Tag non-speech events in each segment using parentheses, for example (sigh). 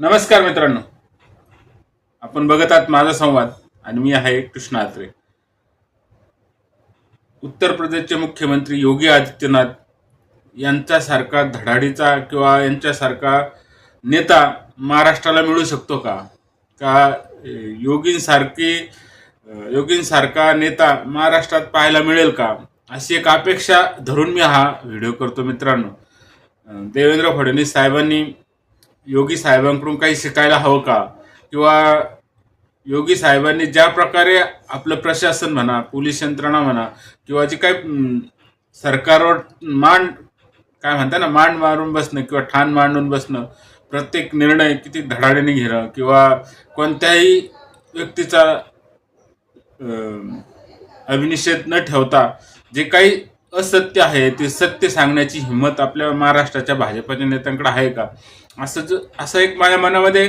नमस्कार मित्रांनो. आपण बघत आहात माझा संवाद आणि मी आहे कृष्णा आत्रे. उत्तर प्रदेशचे मुख्यमंत्री योगी आदित्यनाथ यांच्यासारखा धडाडीचा किंवा यांच्यासारखा नेता महाराष्ट्राला मिळू शकतो का? का योगींसारखी योगींसारखा नेता महाराष्ट्रात पाहायला मिळेल का? अशी एक अपेक्षा धरून मी हा व्हिडिओ करतो मित्रांनो. देवेंद्र फडणवीस साहेबांनी योगी साहेबांकडून काही शिकायला हवं का? किंवा योगी साहेबांनी ज्या प्रकारे आपलं प्रशासन म्हणा पोलीस यंत्रणा म्हणा किंवा जे काही सरकारवर मान काय म्हणता ना मांड मारून बसणं किंवा ठाण मांडून बसणं प्रत्येक निर्णय किती धडाडीने घेणं किंवा कोणत्याही व्यक्तीचा अभिनिषेध न ठेवता जे काही असत्य आहे ते सत्य सांगण्याची हिंमत आपल्या महाराष्ट्राच्या भाजपच्या नेत्यांकडे आहे का? असं ज असं एक माझ्या मनामध्ये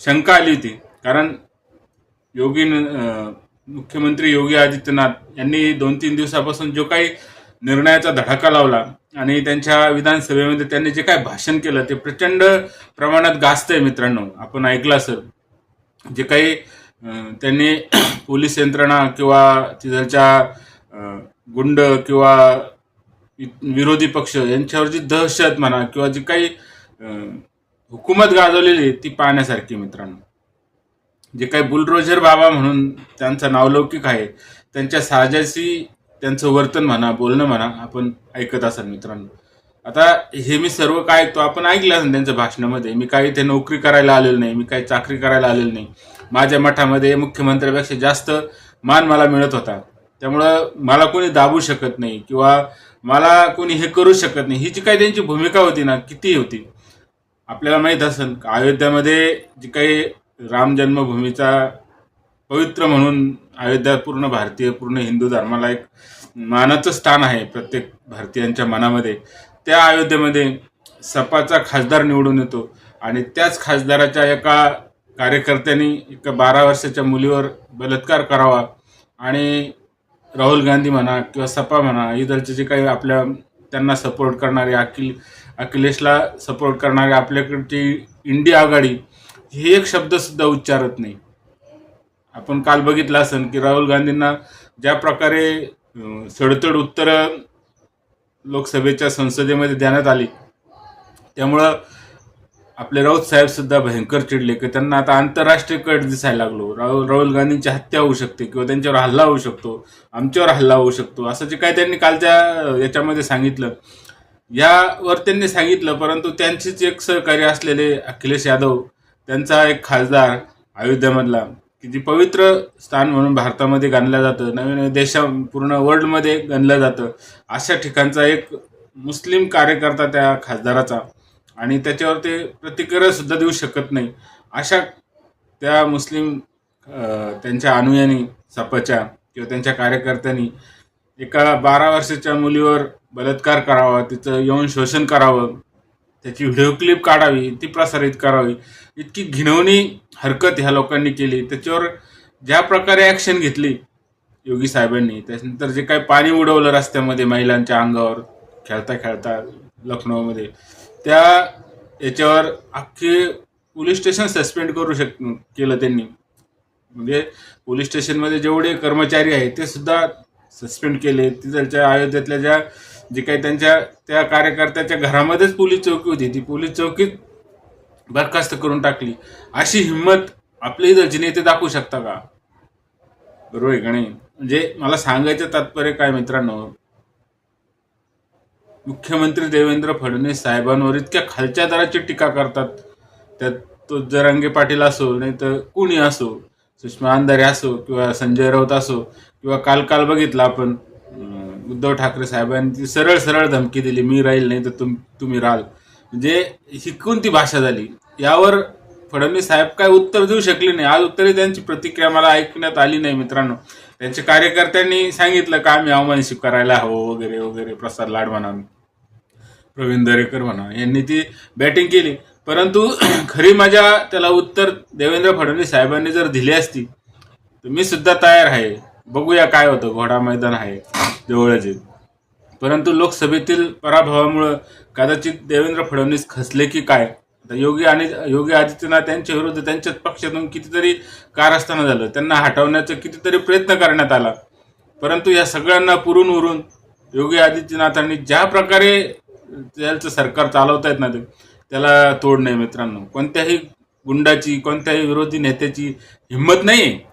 शंका आली होती. कारण योगी मुख्यमंत्री योगी आदित्यनाथ यांनी दोन तीन दिवसापासून जो काही निर्णयाचा धडाका लावला आणि त्यांच्या विधानसभेमध्ये त्यांनी जे काय भाषण केलं ते प्रचंड प्रमाणात गाजतंय मित्रांनो. आपण ऐकलं असेल. जे काही त्यांनी (clears throat) पोलीस यंत्रणा किंवा तिथलच्या गुंड किंवा वि- विरोधी पक्ष यांच्यावर जी दहशत म्हणा किंवा जी काही हुकूमत गाजवलेली आहे, ती पाहण्यासारखी मित्रांनो. जे काही बुलरोजर बाबा म्हणून त्यांचं नावलौकिक आहे त्यांच्या साजाशी त्यांचं वर्तन म्हणा बोलणं म्हणा आपण ऐकत असाल मित्रांनो. आता हे मी सर्व काय ऐकतो आपण ऐकलं असेल त्यांच्या भाषणामध्ये मी काही ते नोकरी करायला आलेलो नाही मी काही चाकरी करायला आलेलो नाही. माझ्या मठामध्ये मुख्यमंत्र्यापेक्षा जास्त मान मला मिळत होता. त्यामुळं मला कोणी दाबू शकत नाही किंवा मला कोणी हे करू शकत नाही. ही जी काही त्यांची भूमिका होती ना किती होती. आपल्याला माहीत असेल का अयोध्यामध्ये जी काही राम जन्मभूमीचा पवित्र म्हणून अयोध्या पूर्ण भारतीय पूर्ण हिंदू धर्माला एक मानाचं स्थान आहे प्रत्येक भारतीयांच्या मनामध्ये. त्या अयोध्येमध्ये सपाचा खासदार निवडून येतो आणि त्याच खासदाराच्या एका कार्यकर्त्यांनी एका बारा वर्षाच्या मुलीवर बलात्कार करावा आणि राहुल गांधी म्हणा किंवा सपा म्हणा इतरचे जे काही आपल्या त्यांना सपोर्ट करणारे अखिल अखिलेशला सपोर्ट करणारी आपल्याकडची इंडिया आघाडी हे एक शब्दसुद्धा उच्चारत नाही. आपण काल बघितलं असेल की राहुल गांधींना ज्या प्रकारे सडतड उत्तर लोकसभेच्या संसदेमध्ये देण्यात आली त्यामुळं आपले राऊत साहेबसुद्धा भयंकर चिडले की त्यांना आता आंतरराष्ट्रीय कट दिसायला लागलो. राहुल राहुल गांधींची हत्या होऊ शकते किंवा त्यांच्यावर हल्ला होऊ शकतो आमच्यावर हल्ला होऊ शकतो असं जे काही त्यांनी कालच्या याच्यामध्ये सांगितलं यावर त्यांनी सांगितलं परंतु त्यांचीच एक सहकारी असलेले अखिलेश यादव त्यांचा एक खासदार अयोध्यामधला की जी पवित्र स्थान म्हणून भारतामध्ये गणलं जातं नवीन देशा पूर्ण वर्ल्डमध्ये गणलं जातं अशा ठिकाणचा एक मुस्लिम कार्यकर्ता त्या खासदाराचा. आणि त्याच्यावर ते प्रतिक्रियासुद्धा देऊ शकत नाही. अशा त्या मुस्लिम त्यांच्या अनुयानी सपाच्या किंवा त्यांच्या कार्यकर्त्यांनी एका बारा वर्षाच्या मुलीवर बलात्कार करावा तिचं यौन शोषण करावं त्याची व्हिडिओ क्लिप काढावी ती प्रसारित करावी. इतकी घिणवणी हरकत ह्या लोकांनी केली. त्याच्यावर ज्या प्रकारे ॲक्शन घेतली योगी साहेबांनी त्याच्यानंतर जे काही पाणी उडवलं रस्त्यामध्ये महिलांच्या अंगावर खेळता खेळता लखनौमध्ये त्या याच्यावर अख्खे पोलीस स्टेशन सस्पेंड करू शक केलं त्यांनी. म्हणजे पोलीस स्टेशनमध्ये जेवढे कर्मचारी आहेत ते सुद्धा सस्पेंड केले. तिथलच्या अयोध्येतल्या ज्या जे काही त्यांच्या त्या कार्यकर्त्याच्या घरामध्येच पोलीस चौकी होती. ती पोलीस चौकीत बरखास्त करून टाकली. अशी हिंमत आपले इथलचे नेते दाखवू शकता का? बरोबर आहे का नाही? म्हणजे मला सांगायचं तात्पर्य काय मित्रांनो? मुख्यमंत्री देवेंद्र फडणवीस साहेबांवर इतक्या खालच्या दराची टीका करतात. त्यात तो जरांगे पाटील असो नाही तर कुणी असो सुषमा अंधारे असो किंवा संजय राऊत असो किंवा काल काल बघितलं आपण उद्धव ठाकरे साहेबांनी ती सरळ सरळ धमकी दिली मी राहील नाही तर तुम तुम्ही राहाल. म्हणजे शिकून ती भाषा झाली. यावर फडणवीस साहेब काय उत्तर देऊ शकले नाही. आज उत्तरे त्यांची प्रतिक्रिया मला ऐकण्यात आली नाही मित्रांनो. त्यांच्या कार्यकर्त्यांनी सांगितलं का आम्ही अवमान स्वीकारायला हवं वगैरे वगैरे प्रसाद लाड म्हणा प्रवीण दरेकर म्हणा यांनी ती बॅटिंग केली. परंतु (clears throat) खरी मजा त्याला उत्तर देवेंद्र फडणवीस साहेबांनी जर दिली असती तर मी सुद्धा तयार आहे. बघूया काय होतं. घोडा मैदान आहे जवळच परंतु लोकसभेतील पराभवामुळं कदाचित देवेंद्र फडणवीस खचले की काय? आता योगी आणि योगी आदित्यनाथ यांच्या विरुद्ध त्यांच्याच पक्षातून कितीतरी कारस्थानं झालं. त्यांना हटवण्याचा कितीतरी प्रयत्न करण्यात आला. परंतु या सगळ्यांना पुरून उरून योगी आदित्यनाथांनी ज्या प्रकारे त्यांचं सरकार चालवता येत ना ते त्याला तोड नाही मित्रांनो. कोणत्याही गुंडाची कोणत्याही विरोधी नेत्याची हिंमत नाही आहे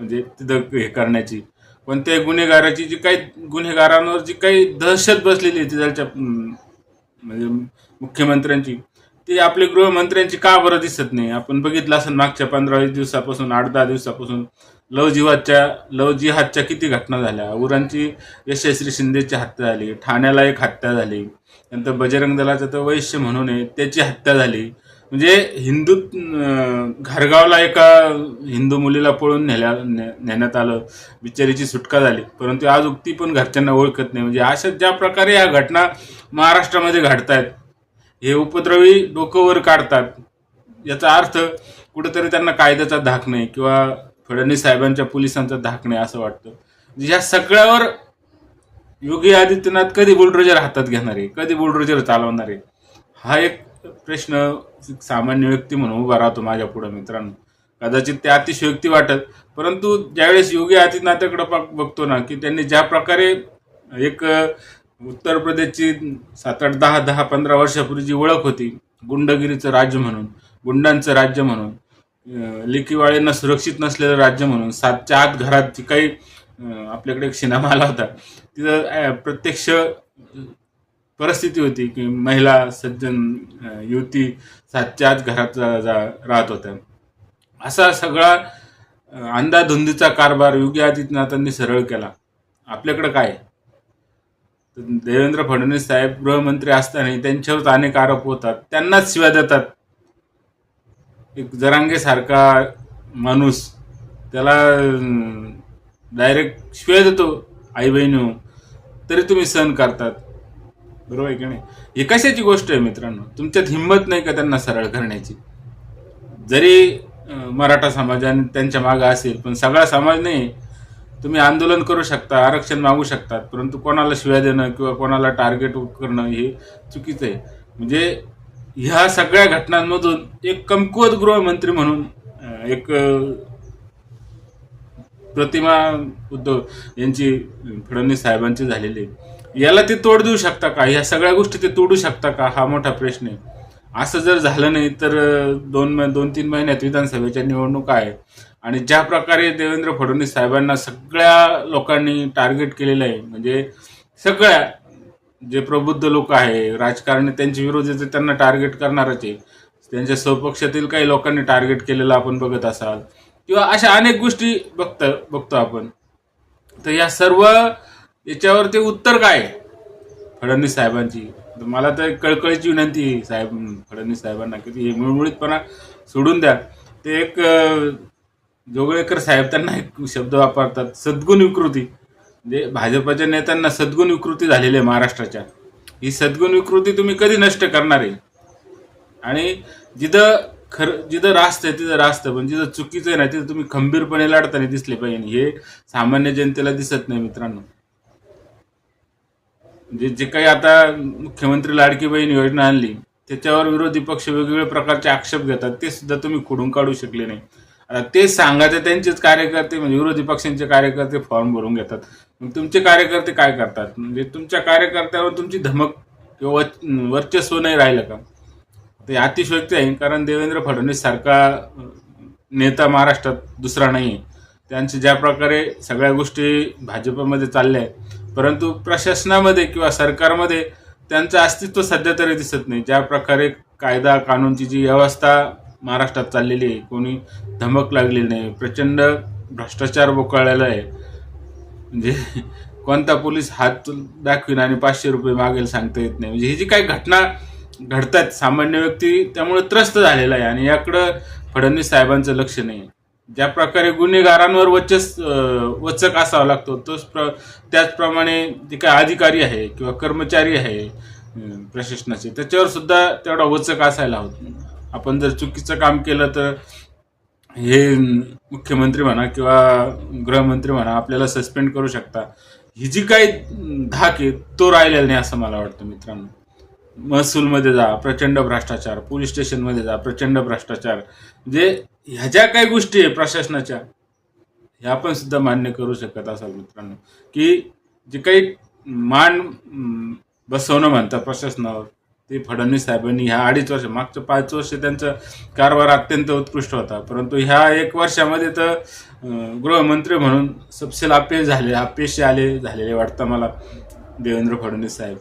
म्हणजे तिथं हे करण्याची. कोणत्याही गुन्हेगाराची जी काही गुन्हेगारांवर जी काही दहशत बसलेली आहे तिथलच्या म्हणजे मुख्यमंत्र्यांची ती आपले गृहमंत्र्यांची का बरं दिसत नाही? आपण बघितलं असेल मागच्या पंधरा वीस दिवसापासून आठ दहा दिवसापासून लव जिहादच्या लव जिहादच्या किती घटना झाल्या? उरांची यशस्वी शिंदेची हत्या झाली ठाण्याला एक हत्या झाली नंतर बजरंग दलाचं तर वैश्य म्हणून आहे त्याची हत्या झाली. म्हणजे हिंदू घरगावला एका हिंदू मुलीला पळून नेल्या नेण्यात आलं. बिचारीची सुटका झाली. परंतु आज उक्ती पण घरच्यांना ओळखत नाही. म्हणजे अशा ज्या प्रकारे या घटना महाराष्ट्रामध्ये घडतायत हे उपद्रवी डोकं वर काढतात याचा अर्थ कुठेतरी त्यांना कायद्याचा धाक नाही किंवा फडणवीस साहेबांच्या पोलिसांचा धाक नाही असं वाटतं. म्हणजे ह्या सगळ्यावर योगी आदित्यनाथ कधी बुलडोजर हातात घेणार आहे कधी बुलडोजर चालवणार आहे हा एक प्रश्न सामान्य व्यक्ती म्हणून उभा राहतो माझ्या पुढे मित्रांनो. कदाचित ते अतिशयोक्ती वाटत परंतु ज्यावेळेस योगी आदित्यनाथाकडे बघतो ना की त्यांनी ज्या प्रकारे एक उत्तर प्रदेशची सात आठ दहा दहा पंधरा वर्षापूर्वी जी ओळख होती गुंडगिरीचं राज्य म्हणून गुंडांचं राज्य म्हणून अ, लेकीवाळींना सुरक्षित नसलेलं राज्य म्हणून सातच्या आत घरात जी काही आपल्याकडे एक सिनेमा आला होता तिथं प्रत्यक्ष परिस्थिती होती की महिला सज्जन युवती सातच्या आत घरात जा- राहत होत्या. असा सगळा अंधाधुंदीचा कारभार योगी आदित्यनाथांनी सरळ केला. आपल्याकडं काय? तर देवेंद्र फडणवीस साहेब गृहमंत्री असताना त्यांच्यावर अनेक आरोप होतात. त्यांनाच शिव्या देतात. एक जरांगेसारखा माणूस त्याला डायरेक्ट शिव्या देतो आई बहिणी तरी तुम्ही सहन करतात. बरोबर आहे की नाही? हे कशाची गोष्ट आहे मित्रांनो? तुमच्यात हिंमत नाही का त्यांना सरळ करण्याची? जरी मराठा समाजाने त्यांच्या मागं असेल पण सगळा समाज नाही. तुम्ही आंदोलन करू शकता आरक्षण मागू शकतात परंतु कोणाला शिव्या देणं किंवा कोणाला टार्गेट करणं हे चुकीचं आहे. म्हणजे ह्या सगळ्या घटनांमधून एक कमकुवत गृहमंत्री म्हणून एक प्रतिमा उद्धव यांची फडणवीस साहेबांची झालेली आहे. याला ते तोड देऊ शकता का? या सगळ्या गोष्टी ते तोडू शकता का? हा मोठा प्रश्न आहे. असं जर झालं नाही तर दोन दोन तीन महिन्यात विधानसभेच्या निवडणुका आहे. आणि ज्या प्रकारे देवेंद्र फडणवीस साहेबांना सगळ्या लोकांनी टार्गेट केलेलं आहे म्हणजे सगळ्या जे प्रबुद्ध लोक आहे राजकारणी त्यांच्या विरोधी त्यांना टार्गेट करणारच आहे त्यांच्या स्वपक्षातील काही लोकांनी टार्गेट केलेलं आपण बघत असाल किंवा अशा अनेक गोष्टी बघत बघतो आपण. तर या सर्व याच्यावर ते उत्तर काय आहे? फडणवीस साहेबांची. तर मला तर एक कळकळीची विनंती आहे साहेब फडणवीस साहेबांना की हे मुळमुळीतपणा सोडून द्या. ते एक जोगळेकर साहेब त्यांना एक शब्द वापरतात सद्गुण विकृती. म्हणजे भाजपच्या नेत्यांना सद्गुण विकृती झालेली आहे महाराष्ट्राच्या. ही सद्गुण विकृती तुम्ही कधी नष्ट करणार आहे? आणि जिथं खर जिथं रास्त आहे तिथं रास्त पण जिथं चुकीचं आहे ना तिथं तुम्ही खंबीरपणे लढताना दिसले पाहिजे. हे सामान्य जनतेला दिसत नाही मित्रांनो. म्हणजे जे काही आता मुख्यमंत्री लाडकी बहीण योजना आणली त्याच्यावर विरोधी पक्ष वेगवेगळ्या प्रकारचे आक्षेप घेतात ते सुद्धा तुम्ही खोडून काढू शकले नाही. आता ते सांगायचं त्यांचेच कार्यकर्ते म्हणजे विरोधी पक्षांचे कार्यकर्ते फॉर्म भरून घेतात. मग तुमचे कार्यकर्ते काय करतात? म्हणजे तुमच्या कार्यकर्त्यावर तुमची धमक किंवा वर्चस्व नाही राहिलं का? ते अतिशयोक्ती आहे कारण देवेंद्र फडणवीस सारखा नेता महाराष्ट्रात दुसरा नाही आहे त्यांचे ज्या प्रकारे सगळ्या गोष्टी भाजपमध्ये चालल्या आहेत परंतु प्रशासनामध्ये किंवा सरकारमध्ये त्यांचं अस्तित्व सध्या तरी दिसत नाही. ज्या प्रकारे कायदा कानूनची जी व्यवस्था महाराष्ट्रात चाललेली आहे कोणी धमक लागलेली नाही प्रचंड भ्रष्टाचार बोकाळलेला आहे. म्हणजे कोणता पोलीस हात दाखवीन आणि पाचशे रुपये मागेल सांगता येत नाही. म्हणजे ही जी काही घटना घडतात सामान्य व्यक्ती त्यामुळे त्रस्त झालेला आहे आणि याकडं फडणवीस साहेबांचं लक्ष नाही ज्या प्रकारे गुन्हेगारांवर वचस वचक असावा लागतो तोच प्र त्याचप्रमाणे जे काही अधिकारी आहे किंवा कर्मचारी आहे प्रशासनाचे त्याच्यावर सुद्धा तेवढा वचक असायला हवं. आपण जर चुकीचं काम केलं तर हे मुख्यमंत्री म्हणा किंवा गृहमंत्री म्हणा आपल्याला सस्पेंड करू शकता. ही जी काही धाक आहे तो राहिलेला नाही असं मला वाटतं मित्रांनो. महसूलमध्ये जा प्रचंड भ्रष्टाचार पोलीस स्टेशनमध्ये जा प्रचंड भ्रष्टाचार. म्हणजे ह्या ज्या काही गोष्टी आहे प्रशासनाच्या ह्या पण सुद्धा मान्य करू शकत असाल मित्रांनो. की जे काही मान बसवणं म्हणतात प्रशासनावर ते फडणवीस साहेबांनी ह्या अडीच वर्ष मागच्या पाच वर्ष त्यांचा कारभार अत्यंत उत्कृष्ट होता. परंतु ह्या एक वर्षामध्ये तर गृहमंत्री म्हणून सपशेल अपयश झाले अपयशी आले झालेले वाटतं मला देवेंद्र फडणवीस साहेब.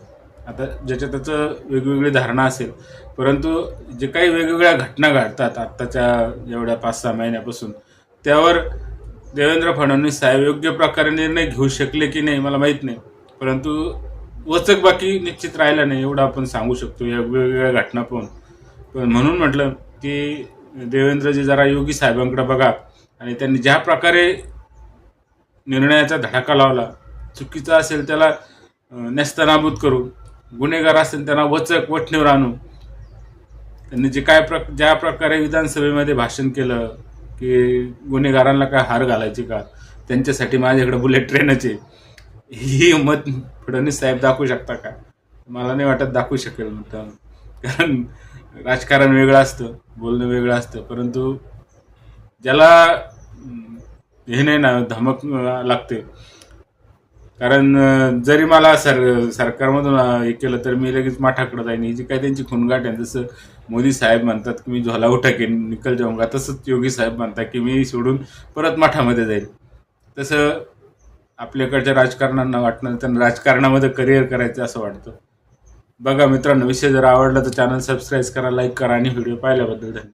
आता ज्याच्या त्याचं वेगवेगळी धारणा असेल परंतु जे काही वेगवेगळ्या घटना घडतात आत्ताच्या एवढ्या पाच सहा महिन्यापासून त्यावर देवेंद्र फडणवीस साहेब योग्य प्रकारे निर्णय घेऊ शकले की नाही मला माहीत नाही. परंतु वचक बाकी निश्चित राहिला नाही एवढं आपण सांगू शकतो या वेगवेगळ्या घटना पाहून. पण म्हणून म्हटलं की देवेंद्रजी जरा योगी साहेबांकडे बघा आणि त्यांनी ज्या प्रकारे निर्णयाचा धडाका लावला चुकीचा असेल त्याला नेस्तनाबूत करू. गुन्हेगार असेल त्यांना वचक वठणीवर आणू त्यांनी जे काय प्रक ज्या प्रकारे विधानसभेमध्ये भाषण केलं की गुन्हेगारांना काय हार घालायची का? त्यांच्यासाठी माझ्याकडे बुलेट ट्रेनच. आहे ही हिंमत फडणवीस साहेब दाखवू शकता का? मला नाही वाटत दाखवू शकेल मित्रांनो कारण राजकारण वेगळं असतं बोलणं वेगळं असतं. परंतु ज्याला हे नाही ना धमक लागते. कारण जरी मला सर सरकारमधून हे केलं तर मी लगेच माठाकडे जाईन. ही जी काय त्यांची खुणगाट आहे जसं मोदी साहेब म्हणतात की मी झोला उठाकेन निकल जाऊंगा तसंच योगी साहेब म्हणतात की मी सोडून परत माठामध्ये जाईल. तसं आपल्याकडच्या राजकारणांना वाटणं त्यांना राजकारणामध्ये करिअर करायचं असं वाटतं. बघा मित्रांनो विषय जर आवडला तर चॅनल सबस्क्राईब करा लाईक करा आणि व्हिडिओ पाहिल्याबद्दल धन्यवाद.